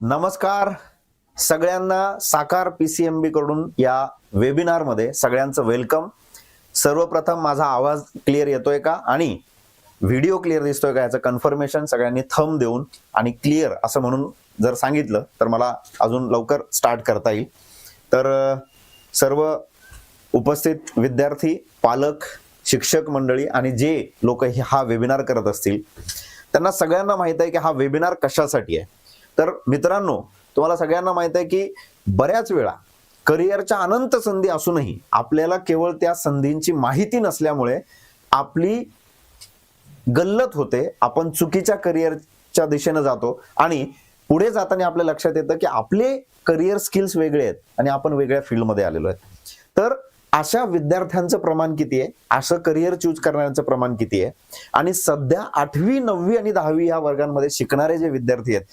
नमस्कार. सगळ्यांना साकार पी सी एम बी कडून या वेबिनारमध्ये सगळ्यांचं वेलकम सर्वप्रथम माझा आवाज क्लिअर येतोय का? आणि व्हिडिओ क्लिअर दिसतोय का याचं कन्फर्मेशन सगळ्यांनी थंब देऊन आणि क्लिअर असं म्हणून जर सांगितलं तर मला अजून लवकर स्टार्ट करता येईल. तर सर्व उपस्थित विद्यार्थी पालक शिक्षक मंडळी आणि जे लोक हा वेबिनार करत असतील त्यांना सगळ्यांना माहीत आहे की हा वेबिनार कशासाठी आहे. तर मित्रांनो तुम्हाला सगळ्यांना माहीत आहे की बऱ्याच वेळा करिअरच्या अनंत संधी असूनही आपल्याला केवळ त्या संधींची माहिती नसल्यामुळे आपली गल्लत होते आपण चुकीच्या करिअरच्या दिशेने जातो आणि पुढे जाताना आपल्या लक्षात येतं की आपले करिअर स्किल्स वेगळे आहेत आणि आपण वेगळ्या फील्डमध्ये आलेलो आहेत. तर अशा विद्यार्थ्यांचं प्रमाण किती आहे? असं करिअर चूज करणाऱ्यांचं प्रमाण किती आहे? आणि सध्या आठवी नववी आणि दहावी या वर्गांमध्ये शिकणारे जे विद्यार्थी आहेत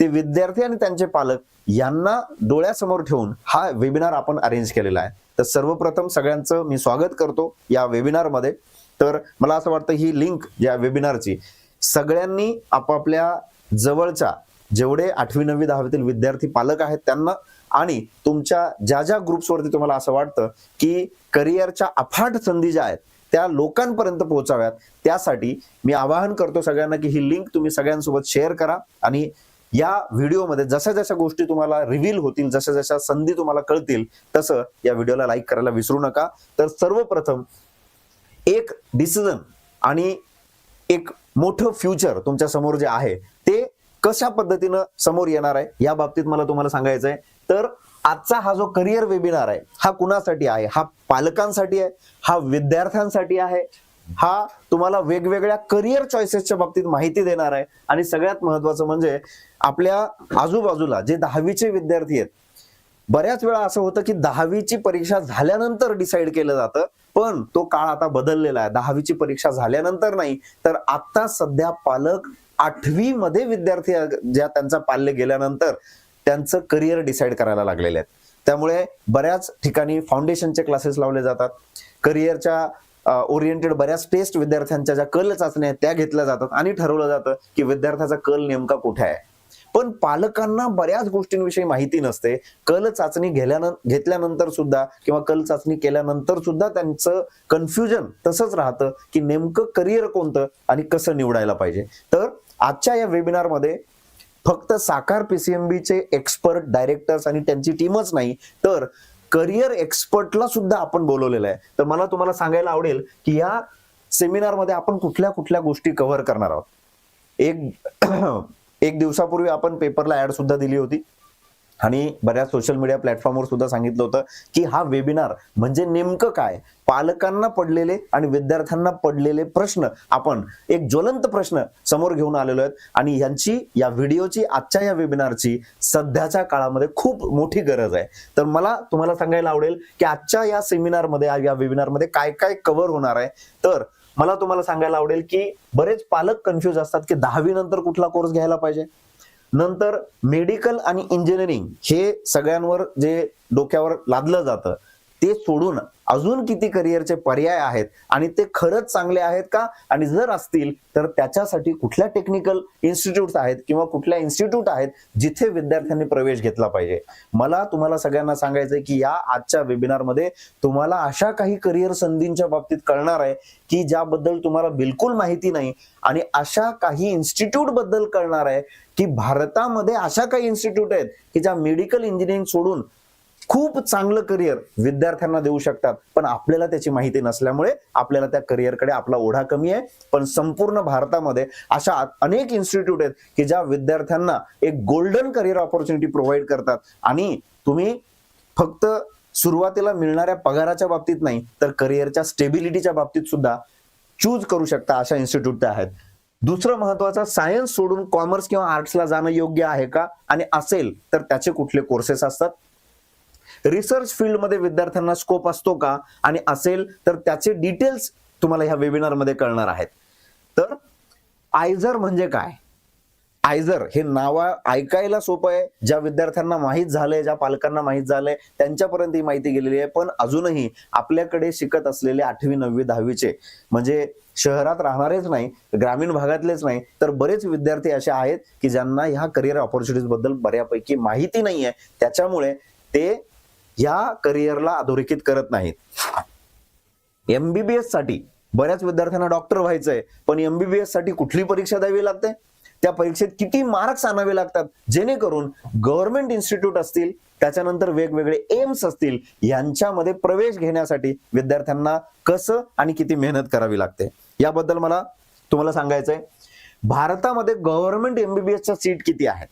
ते विद्यार्थी आणि त्यांचे पालक यांना डोळ्यासमोर ठेवून हा वेबिनार आपण अरेंज केलेला आहे. तर सर्वप्रथम सगळ्यांचं मी स्वागत करतो या वेबिनारमध्ये तर मला असं वाटतं ही लिंक या वेबिनारची सगळ्यांनी आपापल्या जवळच्या जेवढे आठवी नववी दहावीतील विद्यार्थी पालक आहेत त्यांना आणि तुमच्या ज्या ज्या ग्रुप्सवरती तुम्हाला असं वाटतं की करिअरच्या अफाट संधी ज्या आहेत त्या लोकांपर्यंत पोहोचाव्यात त्यासाठी मी आवाहन करतो सगळ्यांना की ही लिंक तुम्ही सगळ्यांसोबत शेअर करा आणि या व्हिडिओमध्ये जशा जशा गोष्टी तुम्हाला रिव्हील होतील जशा जशा संधी तुम्हाला कळतील तसं या व्हिडिओला लाईक करायला विसरू नका. तर सर्वप्रथम एक डिसिजन आणि एक मोठं फ्युचर तुमच्यासमोर जे आहे ते कशा पद्धतीनं समोर येणार आहे या बाबतीत मला तुम्हाला सांगायचं आहे तर आजचा हा जो करिअर वेबिनार आहे हा कुणासाठी आहे? हा पालकांसाठी आहे? हा विद्यार्थ्यांसाठी आहे? हा तुम्हाला वेगवेगळ्या करिअर चॉईसेसच्या बाबतीत माहिती देणार आहे. आणि सगळ्यात महत्वाचं म्हणजे आपल्या आजूबाजूला जे दहावीचे विद्यार्थी आहेत बऱ्याच वेळा असं होतं की दहावीची परीक्षा झाल्यानंतर डिसाईड केलं जातं पण तो काळ आता बदललेला आहे. दहावीची परीक्षा झाल्यानंतर नाही तर आता सध्या पालक आठवी मध्ये विद्यार्थी ज्या त्यांचा पाल्य गेल्यानंतर त्यांचं करिअर डिसाईड करायला लागलेले आहेत. त्यामुळे बऱ्याच ठिकाणी फाउंडेशनचे क्लासेस लावले जातात. करिअरच्या ओरिएंटेड बऱ्याच टेस्ट विद्यार्थ्यांच्या ज्या कल चाचण्या आहेत त्या घेतल्या जातात आणि ठरवलं जातं की विद्यार्थ्याचा कल नेमका कुठे आहे. पण पालकांना बऱ्याच गोष्टींविषयी माहिती नसते. कल चाचणी घेल्यानं घेतल्यानंतर सुद्धा किंवा कल चाचणी केल्यानंतर सुद्धा त्यांचं कन्फ्युजन तसंच राहतं की नेमकं करिअर कोणतं आणि कसं निवडायला पाहिजे. तर आजच्या या वेबिनारमध्ये फक्त साकार पीसीएमबीचे एक्सपर्ट डायरेक्टर्स आणि त्यांची टीमच नाही तर करिअर एक्सपर्टला सुद्धा आपण बोलवलेलं आहे. तर मला तुम्हाला सांगायला आवडेल की या सेमिनारमध्ये आपण कुठल्या कुठल्या गोष्टी कव्हर करणार आहोत. एक एक दिवसापूर्वी आपण पेपरला ऍड सुद्धा दिली होती. आणि बऱ्याच सोशल मीडिया प्लॅटफॉर्मवर सुद्धा सांगितलं होतं की हा वेबिनार म्हणजे नेमकं काय? पालकांना पडलेले आणि विद्यार्थ्यांना पडलेले प्रश्न. आपण एक ज्वलंत प्रश्न समोर घेऊन आलेलो आहेत आणि यांची या व्हिडिओची आजच्या या वेबिनारची सध्याच्या काळामध्ये खूप मोठी गरज आहे. तर मला तुम्हाला सांगायला आवडेल की आजच्या या सेमिनारमध्ये या वेबिनारमध्ये काय काय कव्हर होणार आहे. तर मला तुम्हाला सांगायला आवडेल की बरेच पालक कन्फ्यूज असतात की दहावी नंतर कुठला कोर्स घ्यायला पाहिजे. नंतर मेडिकल आणि इंजिनिअरिंग हे सगळ्यांवर जे डोक्यावर लादलं जातं ते सोडून अजून किती करिअरचे पर्याय आहेत आणि ते खरंच चांगले आहेत का? आणि जर असतील तर त्याच्यासाठी कुठल्या टेक्निकल इन्स्टिट्यूट आहेत किंवा कुठल्या इन्स्टिट्यूट आहेत जिथे विद्यार्थ्यांनी प्रवेश घेतला पाहिजे? मला तुम्हाला सगळ्यांना सांगायचंय की या आजच्या वेबिनारमध्ये तुम्हाला अशा काही करिअर संधींच्या बाबतीत कळणार आहे की ज्याबद्दल तुम्हाला बिलकुल माहिती नाही आणि अशा काही इन्स्टिट्यूटबद्दल कळणार आहे की भारतामध्ये अशा काही इन्स्टिट्यूट आहेत की ज्या मेडिकल इंजिनिअरिंग सोडून खूप चांगलं करिअर विद्यार्थ्यांना देऊ शकतात. पण आपल्याला त्याची माहिती नसल्यामुळे आपल्याला त्या करिअरकडे आपला ओढा कमी आहे. पण संपूर्ण भारतामध्ये अशा अनेक इन्स्टिट्यूट आहेत की ज्या विद्यार्थ्यांना एक गोल्डन करिअर ऑपॉर्च्युनिटी प्रोव्हाइड करतात. आणि तुम्ही फक्त सुरुवातीला मिळणाऱ्या पगाराच्या बाबतीत नाही तर करिअरच्या स्टेबिलिटीच्या बाबतीत सुद्धा चूज करू शकता अशा इन्स्टिट्यूट त्या आहेत. दुसरं महत्वाचं सायन्स सोडून कॉमर्स किंवा आर्ट्सला जाणं योग्य आहे का? आणि असेल तर त्याचे कुठले कोर्सेस असतात? रिसर्च फील्डमध्ये विद्यार्थ्यांना स्कोप असतो का? आणि असेल तर त्याचे डिटेल्स तुम्हाला ह्या वेबिनारमध्ये कळणार आहेत. तर आयझर म्हणजे काय? आयझर हे नाव ऐकायला सोपं आहे. ज्या विद्यार्थ्यांना माहीत झालंय ज्या पालकांना माहीत झालंय त्यांच्यापर्यंत ही माहिती गेलेली आहे. पण अजूनही आपल्याकडे शिकत असलेले आठवी नववी दहावीचे म्हणजे शहरात राहणारेच नाही ग्रामीण भागातलेच नाही तर बरेच विद्यार्थी असे आहेत की ज्यांना ह्या करिअर ऑपॉर्च्युनिटीजबद्दल बऱ्यापैकी माहिती नाही आहे त्याच्यामुळे ते या करिअरला अधोरेखित करत नाहीत. एमबीबीएससाठी बऱ्याच विद्यार्थ्यांना डॉक्टर व्हायचंय पण एमबीबीएससाठी कुठली परीक्षा द्यावी लागते? त्या परीक्षेत किती मार्क्स आणावे लागतात? जेणेकरून गव्हर्नमेंट इन्स्टिट्यूट असतील त्याच्यानंतर वेगवेगळे एम्स असतील यांच्यामध्ये प्रवेश घेण्यासाठी विद्यार्थ्यांना कसं आणि किती मेहनत करावी लागते? याबद्दल मला तुम्हाला सांगायचंय. भारतामध्ये गव्हर्नमेंट एमबीबीएसच्या सीट किती आहेत?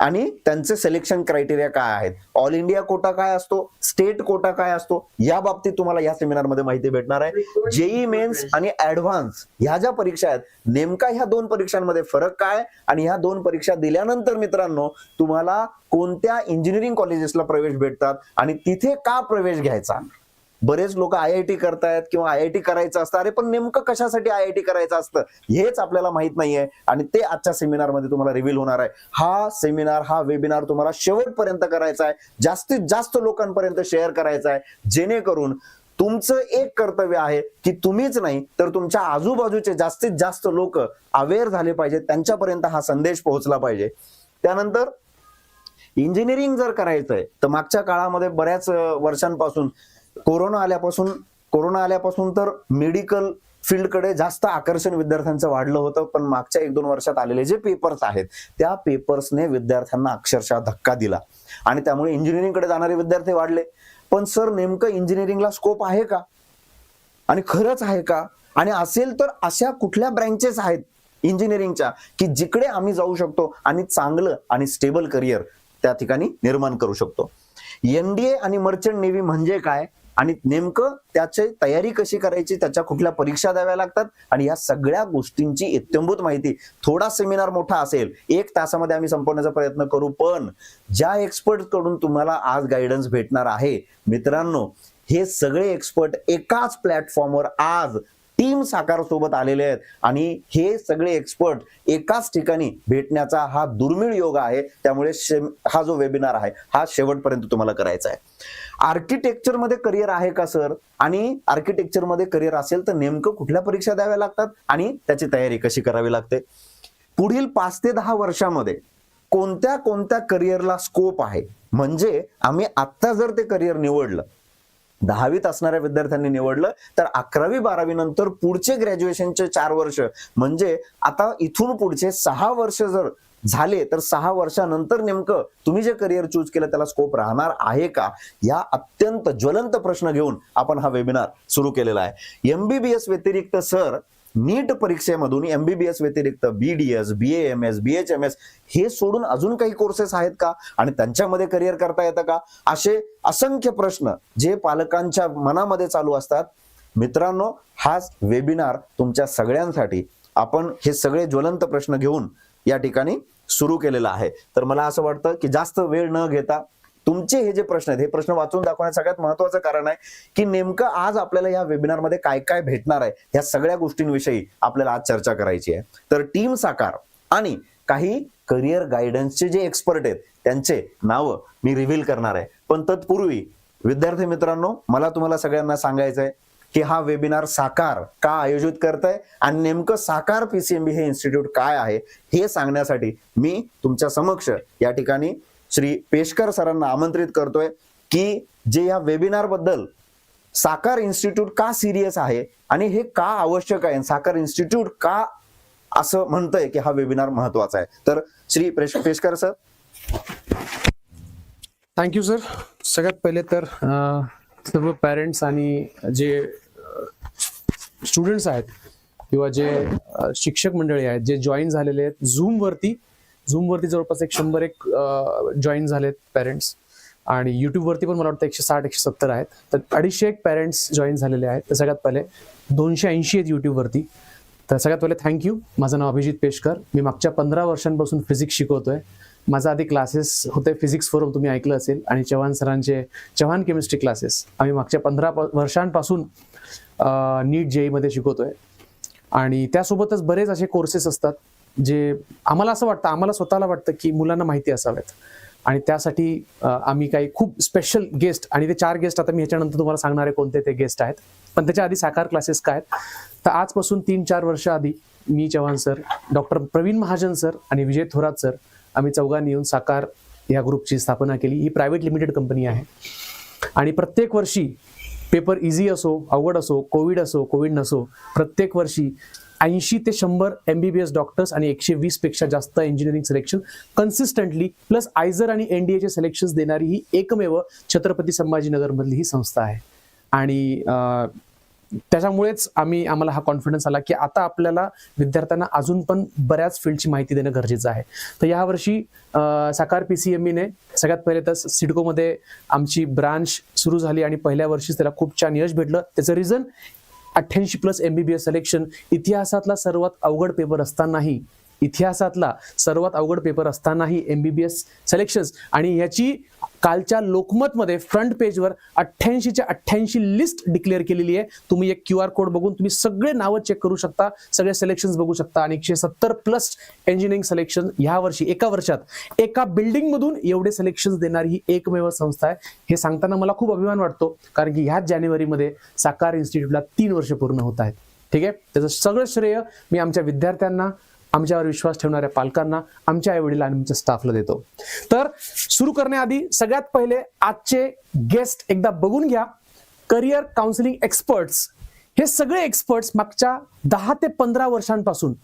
आणि त्यांचे सिलेक्शन क्रायटेरिया काय आहेत? ऑल इंडिया कोटा काय असतो? स्टेट कोटा काय असतो? या बाबतीत तुम्हाला या सेमिनारमध्ये माहिती भेटणार आहे. जेई मेन्स आणि ऍडव्हान्स ह्या ज्या परीक्षा आहेत नेमका ह्या दोन परीक्षांमध्ये फरक काय? आणि ह्या दोन परीक्षा दिल्यानंतर मित्रांनो तुम्हाला कोणत्या इंजिनिअरिंग कॉलेजेसला प्रवेश भेटतात? आणि तिथे का प्रवेश घ्यायचा? बरेच लोक आय आय टी करतायत किंवा आय आय टी करायचं असतं. अरे पण नेमकं कशासाठी आय आय टी करायचं असतं? हेच आपल्याला माहीत नाहीये. आणि ते आजच्या सेमिनारमध्ये तुम्हाला रिव्हील होणार आहे. हा सेमिनार हा वेबिनार तुम्हाला शेवटपर्यंत करायचा आहे. जास्तीत जास्त लोकांपर्यंत शेअर करायचा आहे. जेणेकरून तुमचं एक कर्तव्य आहे की तुम्हीच नाही तर तुमच्या आजूबाजूचे जास्तीत जास्त लोक अवेअर झाले पाहिजेत. त्यांच्यापर्यंत हा संदेश पोहोचला पाहिजे. त्यानंतर इंजिनिअरिंग जर करायचंय तर मागच्या काळामध्ये बऱ्याच वर्षांपासून कोरोना आल्यापासून कोरोना आल्यापासून तर मेडिकल फील्डकडे जास्त आकर्षण विद्यार्थ्यांचं वाढलं होतं पण मागच्या एक दोन वर्षात आलेले जे पेपर्स आहेत त्या पेपर्सने विद्यार्थ्यांना अक्षरशः धक्का दिला. आणि त्यामुळे इंजिनिअरिंगकडे जाणारे विद्यार्थी वाढले. पण सर नेमकं इंजिनिअरिंगला स्कोप आहे का? आणि खरंच आहे का? आणि असेल तर अशा कुठल्या ब्रँचेस आहेत इंजिनिअरिंगच्या की जिकडे आम्ही जाऊ शकतो आणि चांगलं आणि स्टेबल करिअर त्या ठिकाणी निर्माण करू शकतो? एनडीए आणि मर्चंट नेव्ही म्हणजे काय? आणि नेमकं त्याची तयारी कशी करायची त्याच्या कुठल्या परीक्षा द्याव्या लागतात आणि या सगळ्या गोष्टींची इत्यंभूत माहिती. थोडा सेमिनार मोठा असेल एक तासामध्ये आम्ही संपवण्याचा प्रयत्न करू पण ज्या एक्सपर्टकडून तुम्हाला आज गायडन्स भेटणार आहे मित्रांनो हे सगळे एक्सपर्ट एकाच प्लॅटफॉर्मवर आज टीम साकार सोबत आलेले आहेत. आणि हे सगळे एक्सपर्ट एकाच ठिकाणी भेटण्याचा हा दुर्मिळ योग आहे. त्यामुळे शे- हा जो वेबिनार आहे हा शेवटपर्यंत तुम्हाला करायचा आहे. आर्किटेक्चरमध्ये करिअर आहे का सर आणि आर्किटेक्चरमध्ये करिअर असेल तर नेमकं कुठल्या परीक्षा द्याव्या लागतात? आणि त्याची तयारी कशी करावी लागते? पुढील पाच ते दहा वर्षामध्ये कोणत्या कोणत्या करिअरला स्कोप आहे? म्हणजे आम्ही आत्ता जर ते करिअर निवडलं दहावीत असणाऱ्या विद्यार्थ्यांनी निवडलं तर अकरावी बारावी नंतर पुढचे ग्रॅज्युएशनचे चार वर्ष. म्हणजे आता इथून पुढचे सहा वर्ष जर झाले तर सहा वर्षानंतर नेमकं तुम्ही जे करिअर चूज केलं त्याला स्कोप राहणार आहे का? या अत्यंत ज्वलंत प्रश्न घेऊन आपण हा वेबिनार सुरू केलेला आहे. एमबीबीएस व्यतिरिक्त सर नीट परीक्षेमधून एमबीबीएस व्यतिरिक्त BDS B M S B H M S हे सोडून अजून काही कोर्सेस आहेत का? आणि त्यांच्यामध्ये करिअर करता येतं का? असे असंख्य प्रश्न जे पालकांच्या मनामध्ये चालू असतात. मित्रांनो हाच वेबिनार तुमच्या सगळ्यांसाठी. आपण हे सगळे ज्वलंत प्रश्न घेऊन या ठिकाणी सुरू केलेला आहे. तर मला असं वाटतं की जास्त वेळ न घेता तुमचे हे जे प्रश्न आहेत हे प्रश्न वाचून दाखवण्यात सगळ्यात महत्वाचं कारण आहे की नेमकं आज आपल्याला या वेबिनारमध्ये काय काय भेटणार आहे या सगळ्या गोष्टींविषयी आपल्याला आज चर्चा करायची आहे. तर टीम साकार आणि काही करिअर गायडन्सचे जे एक्सपर्ट आहेत त्यांचे नावं मी रिव्हील करणार आहे. पण तत्पूर्वी विद्यार्थी मित्रांनो मला तुम्हाला सगळ्यांना सांगायचं आहे की हा वेबिनार साकार का आयोजित करतय आणि नेमकं साकार पीसीएमबी हे इन्स्टिट्यूट काय आहे हे सांगण्यासाठी मी तुमच्या समक्ष या ठिकाणी श्री पेशकर सरांना आमंत्रित करतोय की जे या वेबिनारबद्दल साकार इन्स्टिट्यूट का सिरियस आहे आणि हे का आवश्यक आहे साकार इन्स्टिट्यूट का असं म्हणतंय की हा वेबिनार महत्त्वाचा आहे. तर Shri Peshkar sir. Thank you sir सगळ्यात पहिले तर सर्व पॅरेंट्स आणि जे स्टुडंट्स आहेत किंवा जे शिक्षक मंडळी आहेत जे जॉईन झालेले आहेत झूमवरती झूमवरती जवळपास एक शंभर एक जॉईन झालेत पॅरेंट्स आणि युट्यूबवरती पण मला वाटतं एकशे साठ एकशे सत्तर आहेत. तर अडीचशे एक पॅरेंट्स जॉईन झालेले आहेत. तर सगळ्यात पहिले दोनशे ऐंशी आहेत युट्यूबवरती तर सगळ्यात पहिले थँक्यू माझं नाव अभिजित पेशकर. मी मागच्या पंधरा वर्षांपासून फिजिक्स शिकवतोय. माझा आधी क्लासेस होते फिजिक्स फोरम तुम्ही ऐकलं असेल. आणि चव्हाण सरांचे चव्हाण केमिस्ट्री क्लासेस आम्ही मागच्या पंधरा प- वर्षांपासून नीट जेईमध्ये शिकवतोय. आणि त्यासोबतच बरेच असे कोर्सेस असतात. जे आम्हाला असं वाटतं आम्हाला स्वतःला वाटतं की मुलांना माहिती असाव्यात आणि त्यासाठी आम्ही काही खूप स्पेशल गेस्ट आणि ते चार गेस्ट आता मी ह्याच्यानंतर तुम्हाला सांगणारे कोणते ते गेस्ट आहेत. पण त्याच्या आधी साकार क्लासेस काय आहेत? तर आजपासून तीन चार वर्ष आधी मी Chavan sir doctor Pravin Mahajan sir आणि विजय थोरात सर आम्ही चौघांनी येऊन साकार या ग्रुपची स्थापना केली. ही प्रायव्हेट लिमिटेड कंपनी आहे. आणि प्रत्येक वर्षी पेपर इझी असो अवघड असो कोविड असो कोविड नसो प्रत्येक वर्षी ऐंशी ते शंभर M B B S doctors आणि एकशे वीसपेक्षा जास्त engineering selection consistently plus IISER आणि एनडीएचे सिलेक्शन देणारी ही एकमेव छत्रपती संभाजीनगरमधली ही संस्था आहे. आणि अं, त्याच्यामुळेच आम्ही आम्हाला हा कॉन्फिडन्स आला की आता आपल्याला विद्यार्थ्यांना अजून पण बऱ्याच फील्डची माहिती देणं गरजेचं आहे. तर यावर्षी साकार पी सी एम ईने सगळ्यात पहिले तर सिडकोमध्ये आमची ब्रांच सुरू झाली आणि पहिल्या वर्षीच त्याला खूप छान यश भेटलं. त्याचं रिझन अठ्ठ्याऐंशी plus M B B S selection इतिहासातला सर्वात अवघड पेपर असतानाही इतिहासातला सर्वात अवघड पेपर असतानाही M B B S selections आणि याची कालच्या लोकमतमध्ये फ्रंट पेजवर अठ्ठ्याऐंशीच्या अठ्ठ्याऐंशी लिस्ट डिक्लेअर केलेली आहे. तुम्ही एक क्यू आर कोड बघून तुम्ही सगळे नावं चेक करू शकता सगळे सिलेक्शन्स बघू शकता. आणि एकशे सत्तर प्लस इंजिनिअरिंग सिलेक्शन ह्या वर्षी एका वर्षात एका बिल्डिंगमधून एवढे सिलेक्शन्स देणारी ही एकमेव संस्था आहे. हे सांगताना मला खूप अभिमान वाटतो कारण की ह्याच जानेवारीमध्ये साकार इन्स्टिट्यूटला तीन वर्ष पूर्ण होत आहेत. ठीक आहे? त्याचं सगळं श्रेय मी आमच्या विद्यार्थ्यांना आमच्यावर विश्वास ठेवणाऱ्या पालकांना आमच्या आईवडील आणि आमच्या स्टाफला देतो. तर सुरू करण्याआधी सगळ्यात पहिले आजचे गेस्ट एकदा बघून घ्या. करिअर काउन्सिलिंग एक्सपर्ट्स हे सगळे एक्सपर्ट्स मागच्या दहा ते पंधरा वर्षांपासून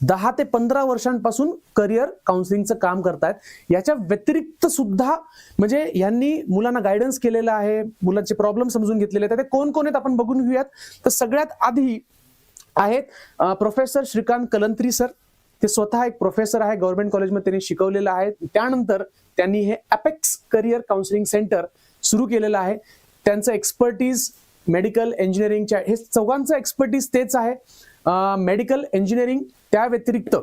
दहा ते पंधरा वर्षांपासून करिअर काउन्सिलिंगचं काम करतायत. याच्या व्यतिरिक्त सुद्धा म्हणजे यांनी मुलांना गायडन्स केलेलं आहे मुलांचे प्रॉब्लेम समजून घेतलेले आहेत. ते कोण कोण आहेत आपण बघून घेऊयात. तर सगळ्यात आधी आहेत. प्रोफेसर श्रीकांत कलंत्री सर ते स्वतः एक प्रोफेसर आहे गव्हर्नमेंट कॉलेजमध्ये त्यांनी शिकवलेलं आहे. त्यानंतर त्यांनी हे अपेक्स करिअर काउन्सिलिंग सेंटर सुरू केलेलं आहे. त्यांचं एक्सपर्टीज मेडिकल इंजिनिअरिंगच्या हे चौघांचं एक्सपर्टीज तेच आहे. मेडिकल इंजिनिअरिंग त्या व्यतिरिक्त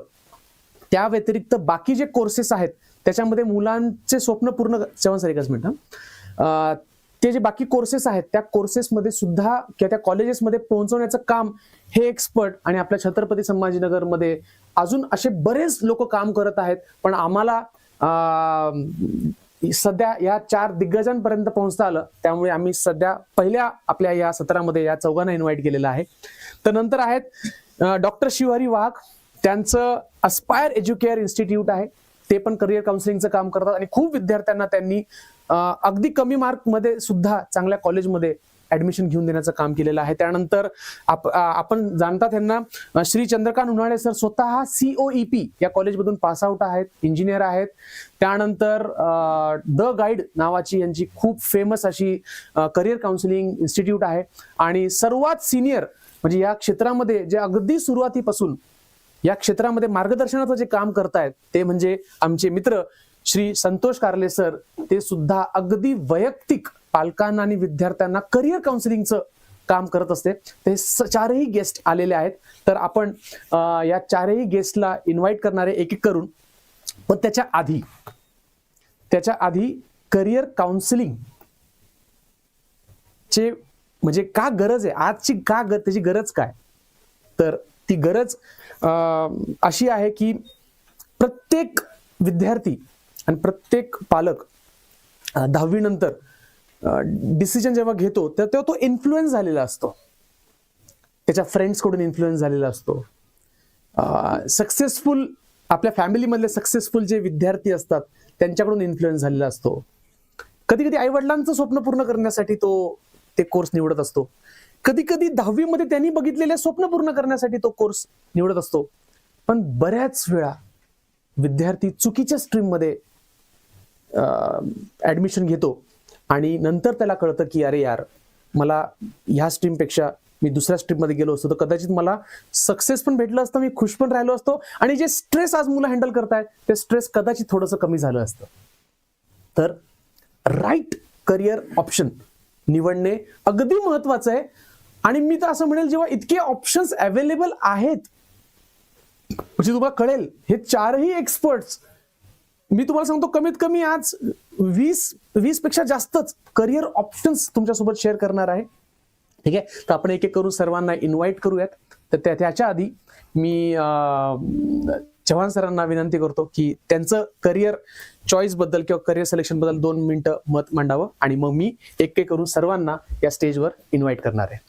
त्या व्यतिरिक्त बाकी जे कोर्सेस आहेत त्याच्यामध्ये मुलांचे स्वप्न पूर्ण सेवन सर एकच मिनिट ते जे बाकी कोर्सेस आहेत त्या कोर्सेसमध्ये सुद्धा किंवा त्या कॉलेजेसमध्ये पोहोचवण्याचं काम हे एक्सपर्ट आणि आपल्या छत्रपती संभाजीनगरमध्ये अजून असे बरेच लोक काम करत आहेत. पण आम्हाला सध्या या चार दिग्गजांपर्यंत पोहोचता आलं. त्यामुळे आम्ही सध्या पहिल्या आपल्या या सत्रामध्ये या चौघांना इन्व्हाइट केलेलं आहे. तर नंतर आहेत डॉक्टर शिवहरी वाघ. त्यांचं अस्पायर एज्युकेअर इन्स्टिट्यूट आहे. ते पण करिअर काउन्सिलिंगचं काम करतात. आणि खूप विद्यार्थ्यांना त्यांनी अगदी कमी मार्कमध्ये सुद्धा चांगल्या कॉलेजमध्ये ऍडमिशन घेऊन देण्याचं काम केलेलं आहे. त्यानंतर आपण जाणता त्यांना श्री चंद्रकांत उन्हाळे सर स्वतः सीओईपी या कॉलेजमधून पास आउट आहेत इंजिनियर आहेत. त्यानंतर द गाईड नावाची यांची खूप फेमस अशी करिअर काउन्सिलिंग इन्स्टिट्यूट आहे. आणि सर्वात सिनियर म्हणजे या क्षेत्रामध्ये जे अगदी सुरुवातीपासून या क्षेत्रामध्ये मार्गदर्शनाचं जे काम करतायत ते म्हणजे आमचे मित्र श्री संतोष कारले सर ते सुद्धा अगदी वैयक्तिक पालकांना आणि विद्यार्थ्यांना करिअर काउन्सिलिंगचं काम करत असते. ते स- चारही गेस्ट आलेले आहेत. तर आपण या चारही गेस्टला इन्व्हाइट करणारे एक एक करून पण त्याच्या आधी त्याच्या आधी करिअर काउन्सिलिंग चे म्हणजे का गरज आहे? आजची का गर त्याची गरज काय? तर ती गरज अशी आहे की प्रत्येक विद्यार्थी आणि प्रत्येक पालक दहावीनंतर डिसिजन जेव्हा घेतो तर तेव्हा तो इन्फ्लुएन्स झालेला असतो. त्याच्या फ्रेंड्सकडून इन्फ्लुएन्स झालेला असतो. सक्सेसफुल आपल्या फॅमिलीमधले सक्सेसफुल जे विद्यार्थी असतात त्यांच्याकडून इन्फ्लुएन्स झालेला असतो. कधी कधी आईवडिलांचं स्वप्न पूर्ण करण्यासाठी तो ते कोर्स निवडत असतो. कधी कधी दहावीमध्ये त्यांनी बघितलेले स्वप्न पूर्ण करण्यासाठी तो कोर्स निवडत असतो. पण बऱ्याच वेळा विद्यार्थी चुकीच्या स्ट्रीममध्ये ऍडमिशन घेतो. आणि नंतर त्याला कळतं की अरे यार मला ह्या स्ट्रीमपेक्षा मी दुसऱ्या स्ट्रीममध्ये गेलो असतो तर कदाचित मला सक्सेस पण भेटलं असतं मी खुश पण राहिलो असतो. आणि जे स्ट्रेस आज मुलं हँडल करतायत ते स्ट्रेस कदाचित थोडंसं कमी झालं असतं. तर राईट करिअर ऑप्शन निवडणे अगदी महत्वाचं आहे. आणि मी तर असं म्हणेल जेव्हा इतके ऑप्शन्स अवेलेबल आहेत म्हणजे तुम्हाला कळेल हे चारही एक्सपर्ट्स मी तुम्हाला सांगतो कमीत कमी आज वीस वीसपेक्षा जास्तच करिअर ऑप्शन्स तुमच्यासोबत शेअर करणार आहे. ठीक आहे? तर आपण एक एक करून सर्वांना इन्व्हाइट करूयात. तर त्या त्याच्या आधी मी चव्हाण सरांना विनंती करतो की त्यांचं करिअर चॉईसबद्दल किंवा करिअर सिलेक्शनबद्दल दोन मिनिटं मत मांडावं आणि मग मी एक एक करून सर्वांना या स्टेजवर इन्व्हाइट करणार आहे.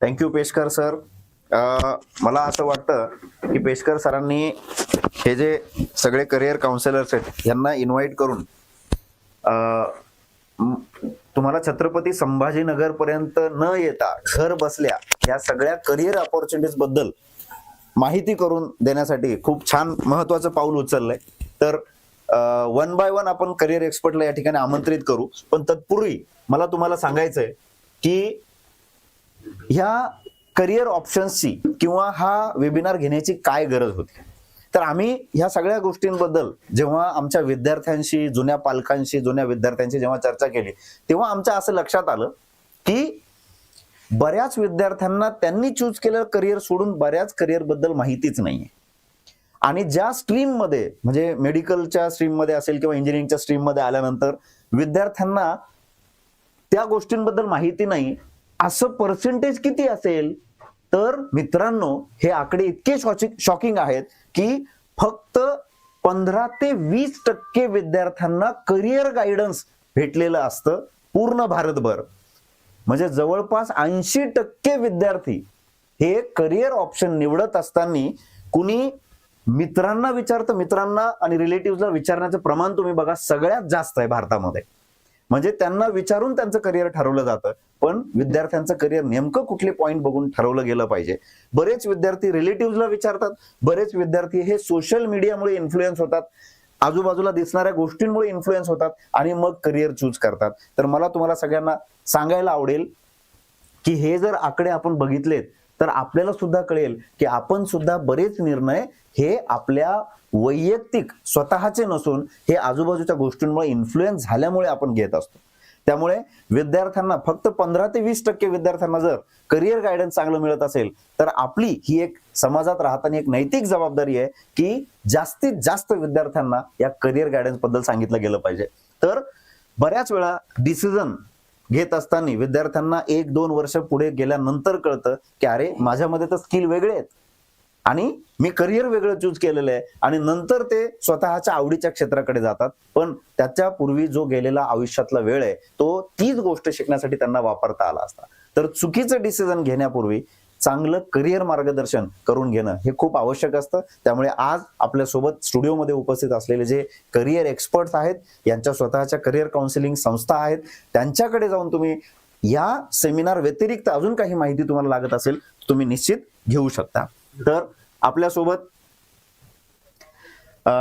थँक्यू पेशकर सर मला असं वाटतं की पेशकर सरांनी हे जे सगळे करिअर काउन्सिलर्स आहेत यांना इन्व्हाइट करून तुम्हाला छत्रपती संभाजीनगर पर्यंत न येता घर बसल्या या सगळ्या करिअर ऑपॉर्च्युनिटीजबद्दल माहिती करून देण्यासाठी खूप छान महत्वाचं पाऊल उचललंय. तर वन बाय वन आपण करिअर एक्सपर्टला या ठिकाणी आमंत्रित करू. पण तत्पूर्वी मला तुम्हाला सांगायचंय की ह्या करिअर ऑप्शन्सची किंवा हा वेबिनार घेण्याची काय गरज होती? तर आम्ही ह्या सगळ्या गोष्टींबद्दल जेव्हा आमच्या विद्यार्थ्यांशी जुन्या पालकांशी जुन्या विद्यार्थ्यांशी जेव्हा चर्चा केली तेव्हा आमच्या असं लक्षात आलं की बऱ्याच विद्यार्थ्यांना त्यांनी चूज केलेलं करिअर सोडून बऱ्याच करिअरबद्दल माहितीच नाहीये. आणि ज्या स्ट्रीममध्ये म्हणजे मेडिकलच्या स्ट्रीममध्ये असेल किंवा इंजिनिअरिंगच्या स्ट्रीममध्ये आल्यानंतर विद्यार्थ्यांना त्या गोष्टींबद्दल माहिती नाही असं पर्सेंटेज किती असेल? तर मित्रांनो हे आकडे इतके शॉकिंग आहेत की फक्त पंधरा ते वीस टक्के विद्यार्थ्यांना करिअर गायडन्स भेटलेलं असतं पूर्ण भारतभर. म्हणजे जवळपास ऐंशी टक्के विद्यार्थी हे करिअर ऑप्शन निवडत असताना कुणी मित्रांना विचारतं मित्रांना आणि रिलेटिव्हला विचारण्याचं प्रमाण तुम्ही बघा सगळ्यात जास्त आहे भारतामध्ये. म्हणजे त्यांना विचारून त्यांचं करिअर ठरवलं जातं. पण विद्यार्थ्यांचं करिअर नेमकं कुठले पॉईंट बघून ठरवलं गेलं पाहिजे? बरेच विद्यार्थी रिलेटिव्हला विचारतात. बरेच विद्यार्थी हे सोशल मीडियामुळे इन्फ्लुएन्स होतात. आजूबाजूला दिसणाऱ्या गोष्टींमुळे इन्फ्लुएन्स होतात आणि मग करिअर चूज करतात. तर मला तुम्हाला सगळ्यांना सांगायला आवडेल की हे जर आकडे आपण बघितलेत तर आपल्याला सुद्धा कळेल की आपण सुद्धा बरेच निर्णय हे आपल्या वैयक्तिक स्वतःचे नसून हे आजूबाजूच्या गोष्टींमुळे इन्फ्लुएन्स झाल्यामुळे आपण घेत असतो. त्यामुळे विद्यार्थ्यांना फक्त पंधरा ते वीस टक्के विद्यार्थ्यांना जर करिअर गायडन्स चांगलं मिळत असेल तर आपली ही एक समाजात राहताना एक नैतिक जबाबदारी आहे की जास्तीत जास्त विद्यार्थ्यांना या करिअर गायडन्सबद्दल सांगितलं गेलं पाहिजे. तर बऱ्याच वेळा डिसिजन घेत असताना विद्यार्थ्यांना एक दोन वर्ष पुढे गेल्यानंतर कळतं की अरे माझ्यामध्ये तर स्किल वेगळे आहेत. आणि मी करिअर वेगळं चूज केलेलं आहे. आणि नंतर ते स्वतःच्या आवडीच्या क्षेत्राकडे जातात. पण त्याच्या पूर्वी जो गेलेला आयुष्यातला वेळ आहे तो तीच गोष्ट शिकण्यासाठी त्यांना वापरता आला असता. तर चुकीचं डिसिजन घेण्यापूर्वी चांगलं करिअर मार्गदर्शन करून घेणं हे खूप आवश्यक असतं. त्यामुळे आज आपल्यासोबत स्टुडिओमध्ये उपस्थित असलेले जे करिअर एक्सपर्ट्स आहेत यांच्या स्वतःच्या करिअर काउन्सिलिंग संस्था आहेत त्यांच्याकडे जाऊन तुम्ही या सेमिनार व्यतिरिक्त अजून काही माहिती तुम्हाला लागत असेल तुम्ही निश्चित घेऊ शकता. तर आपल्यासोबत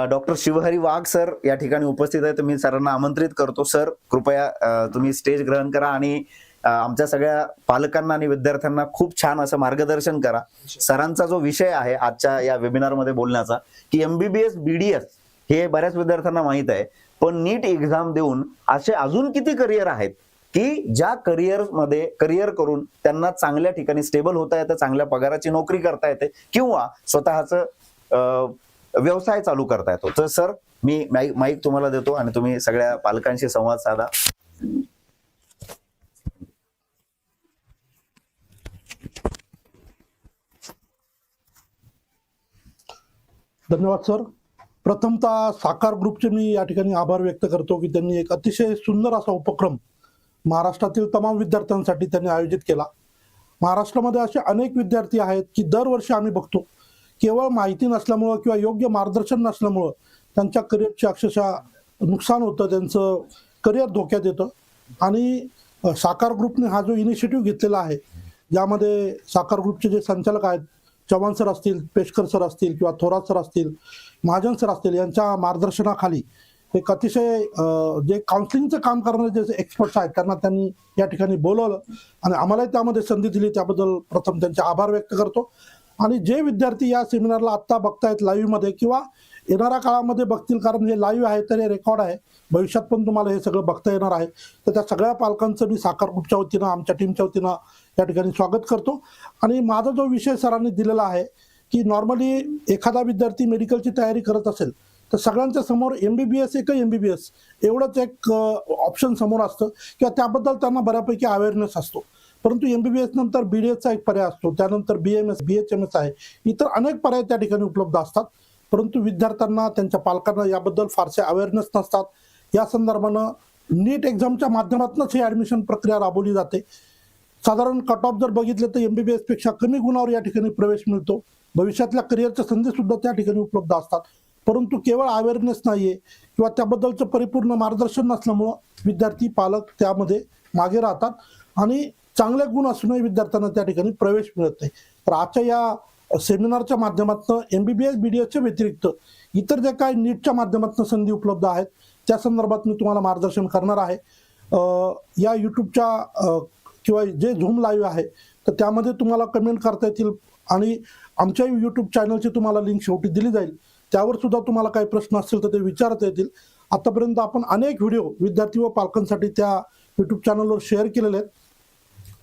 डॉक्टर शिवहरी वाघ सर या ठिकाणी उपस्थित आहे तर मी सरांना आमंत्रित करतो. सर कृपया तुम्ही स्टेज ग्रहण करा आणि आमच्या सगळ्या पालकांना आणि विद्यार्थ्यांना खूप छान असं मार्गदर्शन करा. सरांचा जो विषय आहे आजच्या या वेबिनारमध्ये बोलण्याचा की एमबीबीएस बीडीएस हे बऱ्याच विद्यार्थ्यांना माहीत आहे. पण नीट एक्झाम देऊन असे अजून किती करिअर आहेत? की ज्या करिअरमध्ये करिअर करून त्यांना चांगल्या ठिकाणी स्टेबल होता येतं चांगल्या पगाराची नोकरी करता येते किंवा स्वतःचं व्यवसाय चालू करता येतो. तर सर मी माईक तुम्हाला देतो आणि तुम्ही सगळ्या पालकांशी संवाद साधा. धन्यवाद सर. प्रथमतः साकार ग्रुपचे मी या ठिकाणी आभार व्यक्त करतो की त्यांनी एक अतिशय सुंदर असा उपक्रम महाराष्ट्रातील तमाम विद्यार्थ्यांसाठी त्यांनी आयोजित केला. महाराष्ट्रामध्ये असे अनेक विद्यार्थी आहेत की दरवर्षी आम्ही बघतो. केवळ माहिती नसल्यामुळं किंवा योग्य मार्गदर्शन नसल्यामुळं त्यांच्या करिअरचे अक्षरशः नुकसान होतं त्यांचं करिअर धोक्यात येतं. आणि साकार ग्रुपने हा जो इनिशिएटिव्ह घेतलेला आहे यामध्ये साकार ग्रुपचे जे संचालक आहेत चव्हाण सर असतील पेशकर सर असतील किंवा थोरात सर असतील महाजन सर असतील यांच्या मार्गदर्शनाखाली एक अतिशय जे काउन्सिलिंगचं काम करणारे जे एक्सपर्ट्स आहेत त्यांना त्यांनी या ठिकाणी बोलवलं आणि आम्हालाही त्यामध्ये संधी दिली. त्याबद्दल प्रथम त्यांचे आभार व्यक्त करतो. आणि जे विद्यार्थी या सेमिनारला आत्ता बघतायत लाईव्हमध्ये किंवा येणाऱ्या काळामध्ये बघतील कारण हे लाईव्ह आहे तर हे रेकॉर्ड आहे. भविष्यात पण तुम्हाला हे सगळं बघता येणार आहे. तर त्या सगळ्या पालकांचं मी साखर ग्रुपच्या वतीनं आमच्या टीमच्या वतीनं या ठिकाणी स्वागत करतो. आणि माझा जो विषय सरांनी दिलेला आहे की नॉर्मली एखादा विद्यार्थी मेडिकलची तयारी करत असेल तर सगळ्यांच्या समोर एम बी बी एस एक एम बी बी एस एवढंच एक ऑप्शन समोर असतं. किंवा त्याबद्दल त्यांना बऱ्यापैकी अवेअरनेस असतो. परंतु एम बी बी एस नंतर एसचा एक पर्याय असतो. त्यानंतर B M S B H M S आहे. इतर अनेक पर्याय त्या ठिकाणी उपलब्ध असतात. परंतु विद्यार्थ्यांना त्यांच्या पालकांना याबद्दल फारसे अवेअरनेस नसतात. या संदर्भानं नीट एक्झामच्या माध्यमातूनच ही ॲडमिशन प्रक्रिया राबवली जाते. साधारण कट ऑफ जर बघितले तर एम बी बी एसपेक्षा कमी गुणावर या ठिकाणी प्रवेश मिळतो. भविष्यातल्या करिअरच्या संधीसुद्धा त्या ठिकाणी उपलब्ध असतात. परंतु केवळ अवेअरनेस नाहीये किंवा त्याबद्दलचं परिपूर्ण मार्गदर्शन नसल्यामुळं विद्यार्थी पालक त्यामध्ये मागे राहतात आणि चांगले गुण असूनही विद्यार्थ्यांना त्या ठिकाणी प्रवेश मिळत नाही. तर आजच्या या सेमिनारच्या माध्यमातून M B B S B D एसच्या व्यतिरिक्त इतर जे काही नीटच्या माध्यमातून संधी उपलब्ध आहेत त्या संदर्भात मी तुम्हाला मार्गदर्शन करणार आहे. या यूट्यूबच्या किंवा जे झूम लाईव्ह आहे तर त्यामध्ये तुम्हाला कमेंट करता येतील आणि आमच्या यूट्यूब चॅनलची तुम्हाला लिंक शेवटी दिली जाईल. त्यावर सुद्धा तुम्हाला काही प्रश्न असतील तर ते विचारता येतील. आतापर्यंत आपण अनेक व्हिडिओ विद्यार्थी व पालकांसाठी त्या यूट्यूब चॅनलवर शेअर केलेले आहेत.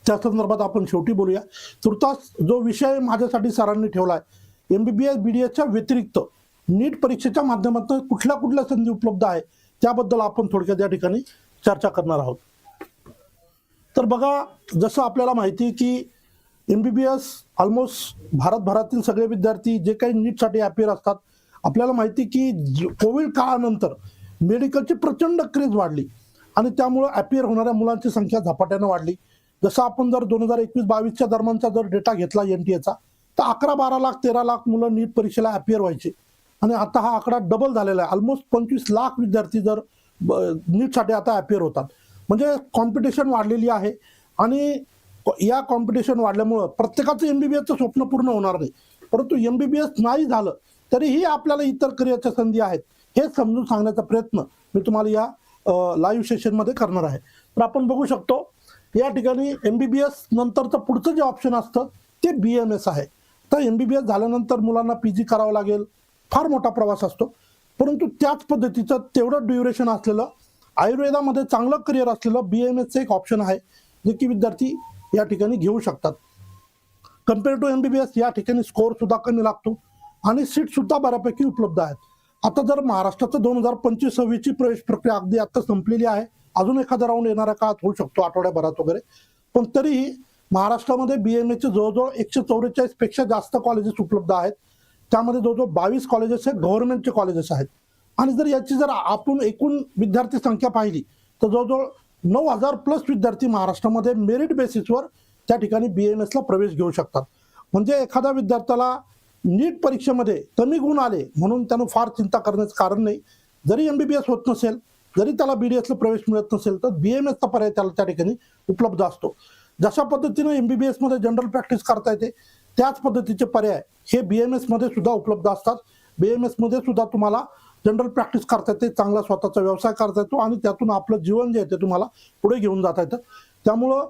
त्या संदर्भात आपण शेवटी बोलूया. तुर्तास जो विषय माझ्यासाठी सरांनी ठेवला आहे M B B S B D एसच्या व्यतिरिक्त नीट परीक्षेच्या माध्यमातून कुठल्या कुठल्या संधी उपलब्ध आहे त्याबद्दल आपण थोडक्यात या ठिकाणी चर्चा करणार आहोत. तर बघा जसं आपल्याला माहिती आहे की M B B S almost भारतभरातील सगळे विद्यार्थी जे काही नीटसाठी ॲपियर असतात आपल्याला माहिती की ज- कोविड काळानंतर मेडिकलची प्रचंड क्रेज वाढली. आणि त्यामुळं अपियर होणाऱ्या मुलांची संख्या झपाट्यानं वाढली. जसं आपण जर दोन हजार एकवीस बावीसच्या दरम्यानचा जर डेटा घेतला एन टी एचा तर अकरा बारा लाख तेरा लाख मुलं नीट परीक्षेला अपियर व्हायचे. आणि आता हा आकडा डबल झालेला आहे. ऑलमोस्ट पंचवीस लाख विद्यार्थी जर ब- नीटसाठी आता अपियर होतात. म्हणजे कॉम्पिटिशन वाढलेली आहे. आणि या कॉम्पिटिशन वाढल्यामुळं प्रत्येकाचं एम बी बी एसचं स्वप्न पूर्ण होणार नाही. परंतु एम बी बी एस नाही झालं तरीही आपल्याला इतर करिअरच्या संधी आहेत. हे समजून सांगण्याचा प्रयत्न मी तुम्हाला या लाईव्ह सेशनमध्ये करणार आहे. तर आपण बघू शकतो या ठिकाणी एम बी बी एस नंतरचं पुढचं जे ऑप्शन असतं ते बी एम एस आहे. तर एम बी बी एस झाल्यानंतर मुलांना पी जी करावं लागेल. फार मोठा प्रवास असतो. परंतु त्याच पद्धतीचं तेवढं ड्युरेशन असलेलं आयुर्वेदामध्ये चांगलं करिअर असलेलं बी एम एसचं एक ऑप्शन आहे जे की विद्यार्थी या ठिकाणी घेऊ शकतात. Compare to M B B S या ठिकाणी स्कोअर सुद्धा कमी लागतो. आणि सीट सुद्धा बऱ्यापैकी उपलब्ध आहेत. आता जर महाराष्ट्राचं दोन हजार पंचवीस सव्वीसची प्रवेश प्रक्रिया अगदी आता संपलेली आहे. अजून एखादा राऊंड येणाऱ्या काळात होऊ शकतो आठवड्याभरात वगैरे. पण तरीही महाराष्ट्रामध्ये बी एम एचे जवळजवळ एकशे चौवेचाळीसपेक्षा जास्त कॉलेजेस उपलब्ध आहेत. त्यामध्ये जवळजवळ बावीस कॉलेजेस हे गव्हर्नमेंटचे कॉलेजेस आहेत. आणि जर याची जर आपण एकूण विद्यार्थी संख्या पाहिली तर जवळजवळ नऊ हजार प्लस विद्यार्थी महाराष्ट्रामध्ये मेरिट बेसिसवर त्या ठिकाणी बी एम एसला प्रवेश घेऊ शकतात. म्हणजे एखाद्या विद्यार्थ्याला नीट परीक्षेमध्ये कमी गुण आले म्हणून त्यानं फार चिंता करण्याचं कारण नाही. जरी एम बी बी एस होत नसेल जरी त्याला बी डी एसला प्रवेश मिळत नसेल तर बी एम एसचा पर्याय त्याला त्या ठिकाणी उपलब्ध असतो. जशा पद्धतीनं एम बी बी एसमध्ये जनरल प्रॅक्टिस करता येते त्याच पद्धतीचे पर्याय हे बी एम एसमध्ये सुद्धा उपलब्ध असतात. बी एम एसमध्ये सुद्धा तुम्हाला जनरल प्रॅक्टिस करता येते चांगला स्वतःचा व्यवसाय करता येतो आणि त्यातून आपलं जीवन जे आहे ते तुम्हाला पुढे घेऊन जाता येतं. त्यामुळं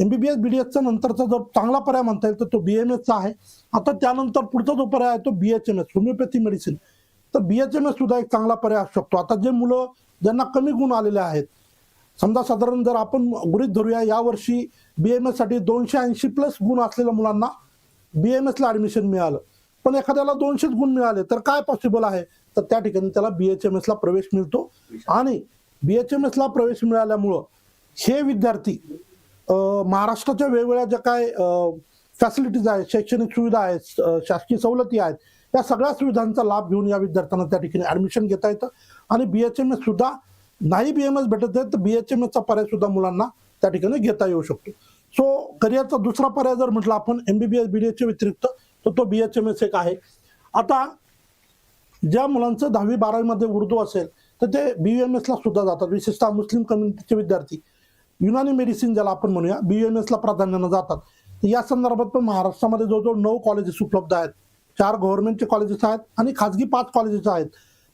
M B B S B D एसचा नंतरचा जो चांगला पर्याय म्हणता येईल तर तो बी एम एसचा आहे. आता त्यानंतर पुढचा जो पर्याय आहे तो B H M S homeopathy medicine तर बी एच एम एस सुद्धा एक चांगला पर्याय असू शकतो. आता जे मुलं ज्यांना कमी गुण आलेले आहेत समजा साधारण जर आपण गृहित धरूया यावर्षी बी एम एससाठी दोनशे ऐंशी प्लस गुण असलेल्या मुलांना बी एम एसला ॲडमिशन मिळालं. पण एखाद्याला दोनशेच गुण मिळाले तर काय पॉसिबल आहे? तर त्या ठिकाणी त्याला बी एच एम एसला प्रवेश मिळतो. आणि बी एच एम एसला प्रवेश मिळाल्यामुळं हे विद्यार्थी महाराष्ट्राच्या वेगवेगळ्या ज्या काय फॅसिलिटीज आहेत शैक्षणिक सुविधा आहेत शासकीय सवलती आहेत या सगळ्या सुविधांचा लाभ घेऊन या विद्यार्थ्यांना त्या ठिकाणी ऍडमिशन घेता येतं. आणि बी एच एम एस सुद्धा नाही बी एम एस भेटत आहे तर बी एच एम एसचा पर्याय सुद्धा मुलांना त्या ठिकाणी घेता येऊ शकतो. सो करिअरचा दुसरा पर्याय जर म्हटलं आपण M B B S B D एसच्या व्यतिरिक्त तर तो बी एच एम एस एक आहे. आता ज्या मुलांचं दहावी बारावीमध्ये उर्दू असेल तर ते बी एम एसला सुद्धा जातात. विशेषतः मुस्लिम कम्युनिटीचे विद्यार्थी. युनानी मेडिसिन ज्याला आपण म्हणूया बी एम एसला प्राधान्यानं जातात. तर या संदर्भात पण महाराष्ट्रामध्ये जवळजवळ नऊ कॉलेजेस उपलब्ध आहेत. चार गव्हर्नमेंटचे कॉलेजेस आहेत आणि खाजगी पाच कॉलेजेस आहेत.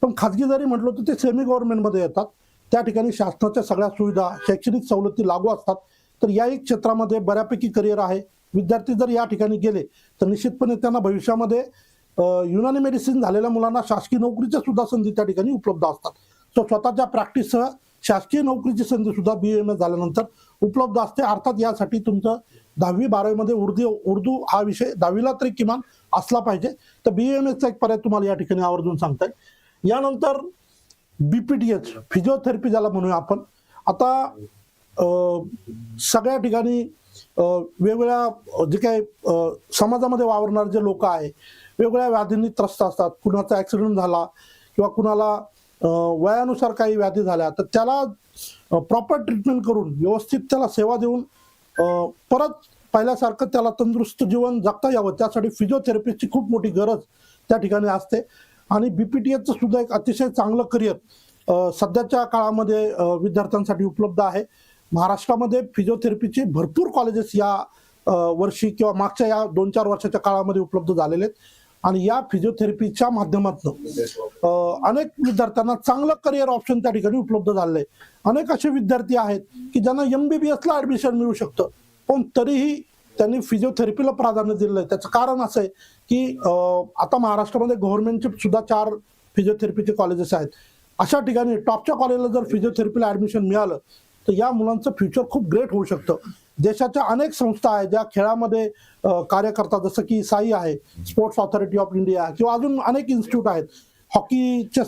पण खाजगी जरी म्हटलं तर ते सेमी गव्हर्नमेंटमध्ये येतात. त्या ठिकाणी शासनाच्या सगळ्या सुविधा शैक्षणिक सवलती लागू असतात. तर याही क्षेत्रामध्ये बऱ्यापैकी करिअर आहे. विद्यार्थी जर या ठिकाणी गेले तर निश्चितपणे त्यांना भविष्यामध्ये युनानी मेडिसिन झालेल्या मुलांना शासकीय नोकरीच्या सुद्धा संधी त्या ठिकाणी उपलब्ध असतात. सो स्वतःच्या प्रॅक्टिससह शासकीय नोकरीची संधी सुद्धा बी एम एस झाल्यानंतर उपलब्ध असते. अर्थात यासाठी तुमचं दहावी बारावीमध्ये उर्दू उर्दू हा विषय दहावीला तरी किमान असला पाहिजे. तर बी एम एसचा एक पर्याय तुम्हाला या ठिकाणी आवर्जून सांगताय. यानंतर बीपीटीएच फिजिओथेरपी ज्याला म्हणूया आपण. आता सगळ्या ठिकाणी वेगवेगळ्या जे काही समाजामध्ये वावरणारे जे लोक आहे वेगवेगळ्या व्याधींनी त्रस्त असतात. कुणाचा ऍक्सिडेंट झाला किंवा कुणाला वयानुसार काही व्याधी झाल्या तर त्याला प्रॉपर ट्रीटमेंट करून व्यवस्थित त्याला सेवा देऊन परत पहिल्यासारखं त्याला तंदुरुस्त जीवन जगता यावं. त्यासाठी फिजिओथेरपिस्टची खूप मोठी गरज त्या ठिकाणी असते. आणि बीपीटीएचं सुद्धा एक अतिशय चांगलं करिअर सध्याच्या काळामध्ये विद्यार्थ्यांसाठी उपलब्ध आहे. महाराष्ट्रामध्ये फिजिओथेरपीचे भरपूर कॉलेजेस या वर्षी किंवा मागच्या या दोन चार वर्षाच्या काळामध्ये उपलब्ध झालेले आहेत. आणि या फिजिओथेरपीच्या माध्यमातून अनेक विद्यार्थ्यांना चांगलं करिअर ऑप्शन त्या ठिकाणी उपलब्ध झालेलं आहे अनेक असे विद्यार्थी आहेत की ज्यांना एम बी बी एसला ॲडमिशन मिळू शकतं. पण तरीही त्यांनी फिजिओथेरपीला प्राधान्य दिलेलं आहे त्याचं कारण असं आहे की आता महाराष्ट्रामध्ये गव्हर्नमेंटचे सुद्धा चार फिजिओथेरपीचे कॉलेजेस आहेत. अशा ठिकाणी टॉपच्या कॉलेजला जर फिजिओथेरपीला ऍडमिशन मिळालं तर या मुलांचं फ्युचर खूप ग्रेट होऊ शकतं. देशाच्या अनेक संस्था आहेत ज्या खेळामध्ये कार्य करतात. जसं की साई आहे स्पोर्ट्स ऑथॉरिटी ऑफ इंडिया किंवा अजून अनेक इन्स्टिट्यूट आहेत. हॉकीच्या